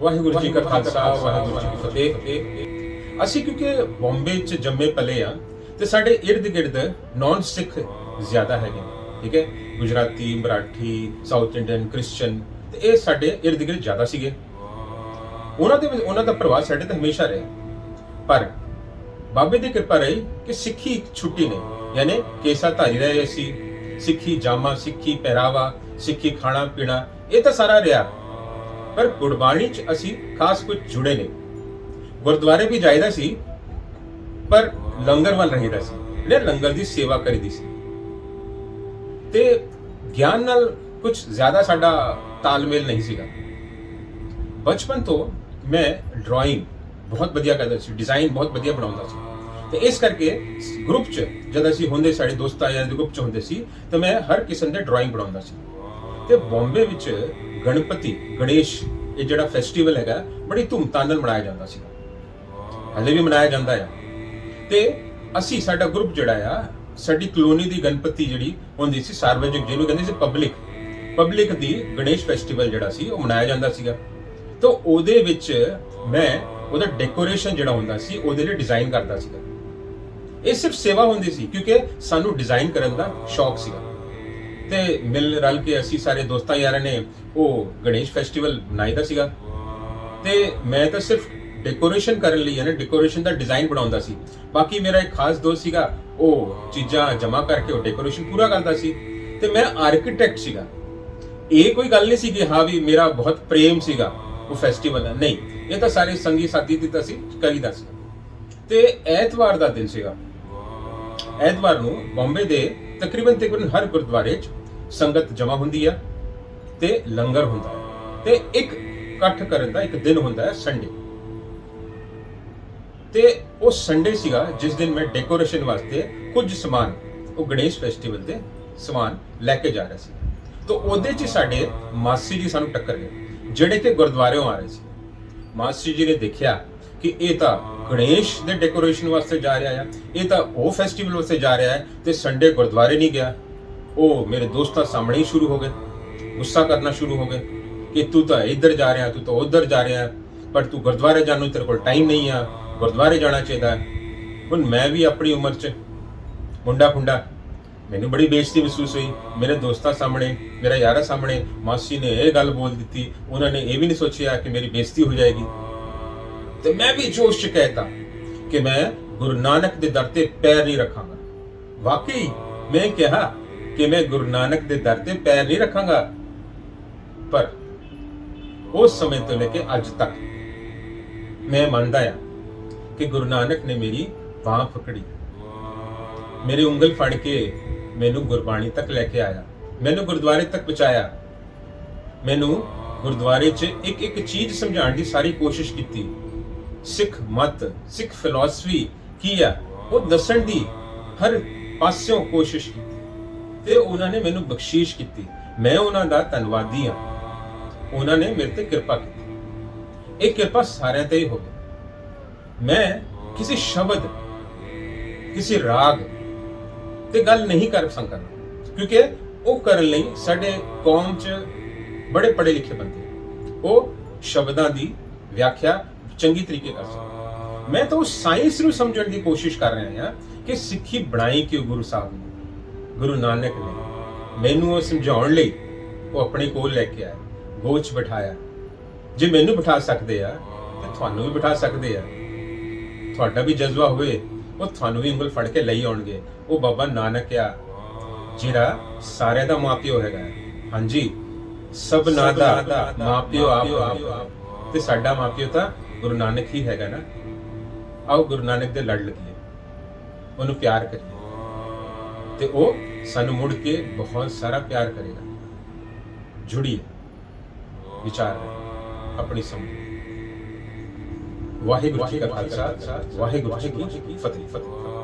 ਵਾਹਿਗੁਰੂ ਜੀ ਕਾ ਖਾਲਸਾ ਵਾਹਿਗੁਰੂ ਜੀ ਕੀ ਫਤਿਹ। ਅਸੀਂ ਕਿਉਂਕਿ ਬੰਬੇ ਚ ਜੰਮੇ ਪਲੇ ਆ ਤੇ ਸਾਡੇ ਇਰਦ ਗਿਰਦ ਨਾਨ ਸਿੱਖ ਜ਼ਿਆਦਾ ਹੈਗੇ ਨੇ ਠੀਕ ਹੈ? Gujarati Marathi south Indian Christian ਤੇ ਇਹ ਸਾਡੇ ਇਰਦ ਗਿਰਦ ਜ਼ਿਆਦਾ ਸੀਗੇ। ਉਹਨਾਂ ਦੇ ਉਹਨਾਂ ਦਾ ਪ੍ਰਵਾਹ ਸਾਡੇ ਤੇ ਹਮੇਸ਼ਾ ਰਿਹਾ। ਪਰ ਬਾਬੇ ਦੀ ਕਿਰਪਾ ਰਹੀ ਕਿ ਸਿੱਖੀ ਇੱਕ ਛੁੱਟੀ ਨਹੀਂ ਯਾਨੀ ਕੇਸਾ ਧਾਰੀ ਰਹੇ ਅਸੀਂ ਸਿੱਖੀ ਜਾਮਾ ਸਿੱਖੀ ਪਹਿਰਾਵਾ ਸਿੱਖੀ ਖਾਣਾ ਪੀਣਾ ਇਹ ਤਾਂ ਸਾਰਾ ਰਿਹਾ। ਪਰ ਗੁਰਬਾਣੀ ਚ ਅਸੀਂ ਖਾਸ ਕੁਝ ਜੁੜੇ ਨਹੀਂ। ਗੁਰਦੁਆਰੇ ਵੀ ਜਾਈਦਾ ਸੀ, ਪਰ ਲੰਗਰ ਵੱਲ ਰਹੀਦਾ ਸੀ। ਜਿਹੜੇ ਲੰਗਰ ਦੀ ਸੇਵਾ ਕਰੀਦੀ ਸੀ। ਤੇ ਗਿਆਨ ਨਾਲ ਕੁਝ ਜ਼ਿਆਦਾ ਸਾਡਾ ਤਾਲਮੇਲ ਨਹੀਂ ਸੀਗਾ। ਬਚਪਨ ਤੋਂ ਮੈਂ ਡਰਾਇੰਗ ਬਹੁਤ ਵਧੀਆ ਕਰਦਾ ਸੀ ਡਿਜ਼ਾਈਨ ਬਹੁਤ ਵਧੀਆ ਬਣਾਉਂਦਾ ਸੀ। ਤੇ ਇਸ ਕਰਕੇ ਗਰੁੱਪ 'ਚ ਜਦ ਅਸੀਂ ਹੁੰਦੇ, ਸਾਡੇ ਦੋਸਤਾਂ ਜਾਂ ਗਰੁੱਪ 'ਚ ਹੁੰਦੇ ਸੀ, ਤਾਂ ਮੈਂ ਹਰ ਕਿਸਮ ਦੇ ਡਰਾਇੰਗ ਬਣਾਉਂਦਾ ਸੀ। ਤੇ ਬੰਬੇ ਵਿੱਚ ਗਣਪਤੀ, ਗਣੇਸ਼ ਇਹ ਜਿਹੜਾ ਫੈਸਟੀਵਲ ਹੈਗਾ, ਬੜੀ ਧੂਮਧਾਮ ਨਾਲ ਮਨਾਇਆ ਜਾਂਦਾ ਸੀ ਹਲੇ ਵੀ ਮਨਾਇਆ ਜਾਂਦਾ ਆ। ਤੇ ਅਸੀਂ, ਸਾਡਾ ਗਰੁੱਪ ਜਿਹੜਾ ਆ, ਸਾਡੀ ਕਲੋਨੀ ਦੀ ਗਣਪਤੀ ਜਿਹੜੀ ਹੁੰਦੀ ਸੀ, ਸਾਰਵਜਨਿਕ, ਜਿਹਨੂੰ ਕਹਿੰਦੇ ਸੀ ਪਬਲਿਕ ਪਬਲਿਕ ਦੀ ਗਣੇਸ਼ ਫੈਸਟੀਵਲ ਜਿਹੜਾ ਸੀ, ਉਹ ਮਨਾਇਆ ਜਾਂਦਾ ਸੀਗਾ। ਤਾਂ ਉਹਦੇ ਵਿੱਚ ਮੈਂ ਉਹਦਾ ਡੈਕੋਰੇਸ਼ਨ ਜਿਹੜਾ ਹੁੰਦਾ ਸੀ, ਉਹਦੇ ਲਈ ਡਿਜ਼ਾਈਨ ਕਰਦਾ ਸੀਗਾ। ਇਹ ਸਿਰਫ ਸੇਵਾ ਹੁੰਦੀ ਸੀ, ਕਿਉਂਕਿ ਸਾਨੂੰ ਡਿਜ਼ਾਈਨ ਕਰਨ ਦਾ ਸ਼ੌਕ ਸੀਗਾ। ਤੇ ਮਿਲ ਰਲ ਕੇ ਅਸੀਂ ਸਾਰੇ ਦੋਸਤਾਂ ਯਾਰਾਂ ਨੇ ਉਹ ਗਣੇਸ਼ ਫੈਸਟੀਵਲ ਬਣਾਈਦਾ ਸੀਗਾ। ਤੇ ਮੈਂ ਤਾਂ ਸਿਰਫ ਡੈਕੋਰੇਸ਼ਨ ਕਰਨ ਲਈ, ਯਾਨੀ ਡੈਕੋਰੇਸ਼ਨ ਦਾ ਡਿਜ਼ਾਈਨ ਬਣਾਉਂਦਾ ਸੀ। ਬਾਕੀ ਮੇਰਾ ਇੱਕ ਖਾਸ ਦੋਸਤ ਸੀਗਾ, ਉਹ ਚੀਜ਼ਾਂ ਜਮ੍ਹਾਂ ਕਰਕੇ ਉਹ ਡੈਕੋਰੇਸ਼ਨ ਪੂਰਾ ਕਰਦਾ ਸੀ। ਤੇ ਮੈਂ ਆਰਕੀਟੈਕਟ ਸੀਗਾ। ਇਹ ਕੋਈ ਗੱਲ ਨਹੀਂ ਸੀ ਕਿ ਹਾਂ ਵੀ ਮੇਰਾ ਬਹੁਤ ਪ੍ਰੇਮ ਸੀਗਾ, ਉਹ ਫੈਸਟੀਵਲ ਦਾ। ਨਹੀਂ, ਇਹ ਤਾਂ ਸਾਰੇ ਸੰਗੀ ਸਾਥੀ ਦੀ ਤਾਂ ਸੀ ਕਰੀਦਾ ਸੀ। ਤੇ ਐਤਵਾਰ ਦਾ ਦਿਨ ਸੀਗਾ। ਐਤਵਾਰ ਨੂੰ ਬੰਬੇ ਦੇ ਤਕਰੀਬਨ ਤਕਰੀਬਨ ਹਰ ਗੁਰਦੁਆਰੇ 'ਚ ਸੰਗਤ ਜਮ੍ਹਾਂ ਹੁੰਦੀ ਆ ਤੇ ਲੰਗਰ ਹੁੰਦਾ ਹੈ। ਤੇ ਇੱਕ ਇਕੱਠ ਕਰਨ ਦਾ ਇੱਕ ਦਿਨ ਹੁੰਦਾ ਹੈ ਸੰਡੇ ਤੇ ਉਹ ਸੰਡੇ ਸੀਗਾ ਜਿਸ ਦਿਨ ਮੈਂ ਡੈਕੋਰੇਸ਼ਨ ਵਾਸਤੇ ਕੁਝ ਸਮਾਨ, ਉਹ ਗਣੇਸ਼ ਫੈਸਟੀਵਲ ਦੇ ਸਮਾਨ ਲੈ ਕੇ ਜਾ ਰਿਹਾ ਸੀ। ਤਾਂ ਉਹਦੇ 'ਚ ਸਾਡੇ ਮਾਸੀ ਜੀ ਸਾਨੂੰ ਟੱਕਰ ਗਏ, ਜਿਹੜੇ ਕਿ ਗੁਰਦੁਆਰਿਓਂ ਆ ਰਹੇ ਸੀ। ਮਾਸੀ ਜੀ ਨੇ ਦੇਖਿਆ ਕਿ ਇਹ ਤਾਂ ਗਣੇਸ਼ ਦੇ ਡੈਕੋਰੇਸ਼ਨ ਵਾਸਤੇ ਜਾ ਰਿਹਾ ਹੈ ਇਹ ਤਾਂ ਉਹ ਫੈਸਟੀਵਲ ਵਾਸਤੇ ਜਾ ਰਿਹਾ ਹੈ ਤੇ ਸੰਡੇ ਗੁਰਦੁਆਰੇ ਨਹੀਂ ਗਿਆ। ਉਹ ਮੇਰੇ ਦੋਸਤਾਂ ਸਾਹਮਣੇ ਹੀ ਸ਼ੁਰੂ ਹੋ ਗਏ। ਗੁੱਸਾ ਕਰਨਾ ਸ਼ੁਰੂ ਹੋ ਗਏ ਕਿ ਤੂੰ ਤਾਂ ਇੱਧਰ ਜਾ ਰਿਹਾ, ਤੂੰ ਤਾਂ ਉੱਧਰ ਜਾ ਰਿਹਾ, ਪਰ ਤੂੰ ਗੁਰਦੁਆਰੇ ਜਾਣ ਨੂੰ ਤੇਰੇ ਕੋਲ ਟਾਈਮ ਨਹੀਂ ਆ, ਗੁਰਦੁਆਰੇ ਜਾਣਾ ਚਾਹੀਦਾ ਹੁਣ ਮੈਂ ਵੀ ਆਪਣੀ ਉਮਰ 'ਚ ਮੁੰਡਾ ਖੁੰਡਾ ਮੈਨੂੰ ਬੜੀ ਬੇਇੱਜ਼ਤੀ ਮਹਿਸੂਸ ਹੋਈ। ਮੇਰੇ ਦੋਸਤਾਂ ਸਾਹਮਣੇ, ਮੇਰਾ ਯਾਰਾਂ ਸਾਹਮਣੇ ਮਾਸੀ ਨੇ ਇਹ ਗੱਲ ਬੋਲ ਦਿੱਤੀ, ਉਹਨਾਂ ਨੇ ਇਹ ਵੀ ਨਹੀਂ ਸੋਚਿਆ ਕਿ ਮੇਰੀ ਬੇਇੱਜ਼ਤੀ ਹੋ ਜਾਏਗੀ। ਤੇ ਮੈਂ ਵੀ ਜੋਸ਼ 'ਚ ਕਹਿਤਾ ਕਿ ਮੈਂ ਗੁਰੂ ਨਾਨਕ ਦੇ ਦਰ ਤੇ ਪੈਰ ਨਹੀਂ ਰੱਖਾਂਗਾ। ਵਾਕਈ ਮੈਂ ਕਿਹਾ ਕਿ ਮੈਂ ਗੁਰੂ ਨਾਨਕ ਦੇ ਦਰ ਤੇ ਪੈਰ ਨਹੀਂ ਰੱਖਾਂਗਾ? ਪਰ ਉਸ ਸਮੇਂ ਤੋਂ ਲੈ ਕੇ ਅੱਜ ਤੱਕ ਮੈਂ ਮੰਨਦਾ ਹਾਂ ਕਿ ਗੁਰੂ ਨਾਨਕ ਨੇ ਮੇਰੀ ਬਾਹ ਫਕੜੀ। ਮੇਰੀ ਉਂਗਲ ਫੜ ਕੇ ਮੈਨੂੰ ਗੁਰਬਾਣੀ ਤੱਕ ਲੈ ਕੇ ਆਇਆ। ਮੈਨੂੰ ਗੁਰਦੁਆਰੇ ਤੱਕ ਪਹੁੰਚਾਇਆ। ਮੈਨੂੰ ਗੁਰਦੁਆਰੇ 'ਚ ਇੱਕ ਇੱਕ ਚੀਜ਼ ਸਮਝਾਉਣ ਦੀ ਸਾਰੀ ਕੋਸ਼ਿਸ਼ ਕੀਤੀ। ਸਿੱਖ ਮਤ, ਸਿੱਖ ਫਿਲਾਸਫੀ ਕੀ ਆ, ਉਹ ਦੱਸਣ ਦੀ ਹਰ ਪਾਸਿਓਂ ਕੋਸ਼ਿਸ਼ ਕੀਤੀ। ਤੇ ਉਹਨਾਂ ਨੇ ਮੈਨੂੰ ਬਖਸ਼ੀਸ਼ ਕੀਤੀ। ਮੈਂ ਉਹਨਾਂ ਦਾ ਧੰਨਵਾਦੀ ਹਾਂ। ਉਹਨਾਂ ਨੇ ਮੇਰੇ ਤੇ ਕਿਰਪਾ ਕੀਤੀ। ਇਹ ਕਿਰਪਾ ਸਾਰਿਆਂ ਤੇ ਹੀ ਹੋਵੇ ਮੈਂ ਕਿਸੇ ਸ਼ਬਦ, ਕਿਸੇ ਰਾਗ ਤੇ ਗੱਲ ਨਹੀਂ ਕਰ ਸਕਦਾ। ਕਿਉਂਕਿ ਉਹ ਕਰਨ ਲਈ ਸਾਡੇ ਕੌਮ 'ਚ ਬੜੇ ਪੜ੍ਹੇ ਲਿਖੇ ਬੰਦੇ ਉਹ ਸ਼ਬਦਾਂ ਦੀ ਵਿਆਖਿਆ ਚੰਗੀ ਤਰੀਕੇ ਕਰ ਸਕਦੇ ਮੈਂ ਤਾਂ ਉਹ ਸਾਇੰਸ ਨੂੰ ਸਮਝਣ ਦੀ ਕੋਸ਼ਿਸ਼ ਕਰ ਰਿਹਾ ਹਾਂ ਕਿ ਸਿੱਖੀ ਬਣਾਈ ਕਿਉਂ ਗੁਰੂ ਸਾਹਿਬ ਨੇ? ਗੁਰੂ ਨਾਨਕ ਨੇ ਮੈਨੂੰ ਉਹ ਸਮਝਾਉਣ ਲਈ ਉਹ ਆਪਣੇ ਕੋਲ ਲੈ ਕੇ ਆਇਆ ਗੋਚ ਬਿਠਾਇਆ। ਜੇ ਮੈਨੂੰ ਬਿਠਾ ਸਕਦੇ ਆ ਤੇ ਤੁਹਾਨੂੰ ਵੀ ਬਿਠਾ ਸਕਦੇ ਆ। ਤੁਹਾਡਾ ਵੀ ਜਜ਼ਬਾ ਹੋਵੇ ਉਹ ਤੁਹਾਨੂੰ ਵੀ ਉਂਗਲ ਫੜ ਕੇ ਲਈ ਆਉਣਗੇ। ਉਹ ਬਾਬਾ ਨਾਨਕ ਆ ਜਿਹੜਾ ਸਾਰਿਆਂ ਦਾ ਮਾਪਿਓ ਹੈਗਾ। ਹਾਂਜੀ ਸਭਨਾ ਦਾ ਮਾਪਿਓ ਆਪ ਤੇ ਸਾਡਾ ਮਾਪਿਓ ਤਾਂ ਗੁਰੂ ਨਾਨਕ ਹੀ ਹੈਗਾ ਨਾ। ਆਓ ਗੁਰੂ ਨਾਨਕ ਦੇ ਲੜ ਲੱਗੀਏ ਉਹਨੂੰ ਪਿਆਰ ਕਰੀਏ। ਤੇ ਉਹ ਸਾਨੂੰ ਮੁੜ ਕੇ ਬਹੁਤ ਸਾਰਾ ਪਿਆਰ ਕਰੇਗਾ। ਜੁੜੀਏ, ਵਿਚਾਰ ਆਪਣੀ ਸਮਝ। ਵਾਹਿਗੁਰੂ ਜੀ ਕਾ ਖਾਲਸਾ, ਵਾਹਿਗੁਰੂ ਜੀ ਕੀ ਫਤਿਹ ਫਤਿਹ।